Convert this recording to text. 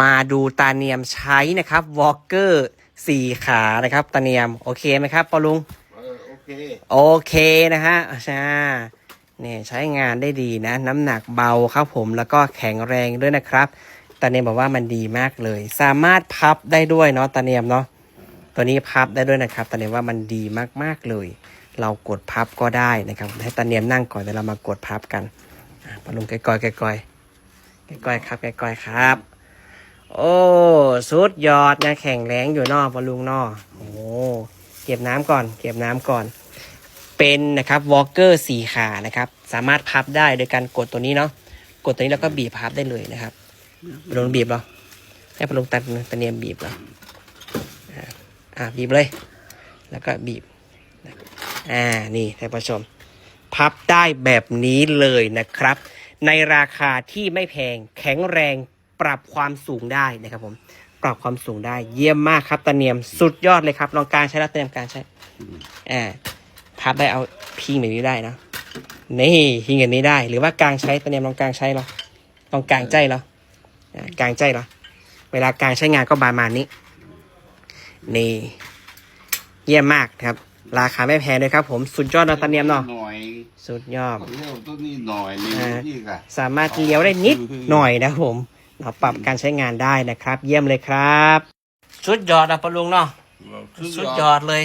มาดูตาเนียมใช้นะครับวอลเกอร์สี่ขานะครับ ตาเนียม โอเคไหมครับปอลุงเออโอเคโอเคนะฮะใช่เนี่ยใช้งานได้ดีนะ น้ำหนักเบาครับผมแล้วก็แข็งแรงด้วยนะครับตาเนียมบอกว่ามันดีมากเลย สามารถพับได้ด้วยเนาะตาเนียมเนาะตัวนี้พับได้ด้วยนะครับตาเนียมว่ามันดีมากๆเลย เรากดพับก็ได้นะครับ ให้ตาเนียมนั่งก่อนเดี๋ยวเรามากดพับกันอะปอลุงก้อยๆก้อยๆก้อยๆครับก้อยๆครับ โอ้สุดยอดนะแข็งแรงอยู่นอกบอลลุงนอโอ้เก็บน้ำก่อน เก็บน้ำก่อน เป็นนะครับวอลเกอร์สี่ขานะครับ สามารถพับได้โดยการกดตัวนี้เนาะกดตัวนี้แล้วก็บีบพับได้เลยนะครับบอลลุงบีบเหรอให้บอลลุงตัดตะเนียมบีบเหรออ่าอ่าบีบเลย แล้วก็บีบอ่านี่ท่านผู้ชม พับได้แบบนี้เลยนะครับ ในราคาที่ไม่แพงแข็งแรง ปรับความสูงได้นะครับผม ปรับความสูงได้ เยี่ยมมากครับตะเนียมสุดยอดเลยครับลองการใช้แล้วตะเนียมการใช้อ่าพับได้เอาพิงแบบนี้ได้นะนี่พิงแบบนี้ได้ หรือว่ากางใช้ตะเนียมลองกางใช้เหรอลองกางใจเหรออ่ากางใจเหรอเวลากางใช้งานก็ประมาณนี้ นี่ เยี่ยมมากครับ ราคาไม่แพงเลยครับ ผมสุดยอดนะตะเนียมเนาะหน่อยสุดยอดเร็วตัวนี้หน่อยนี่อ่าพี่กะสามารถเลี้ยวได้นิดหน่อยนะครับผม เราปรับการใช้งานได้นะครับ เยี่ยมเลยครับ สุดยอดนะปะลุงเนาะสุดยอดเลย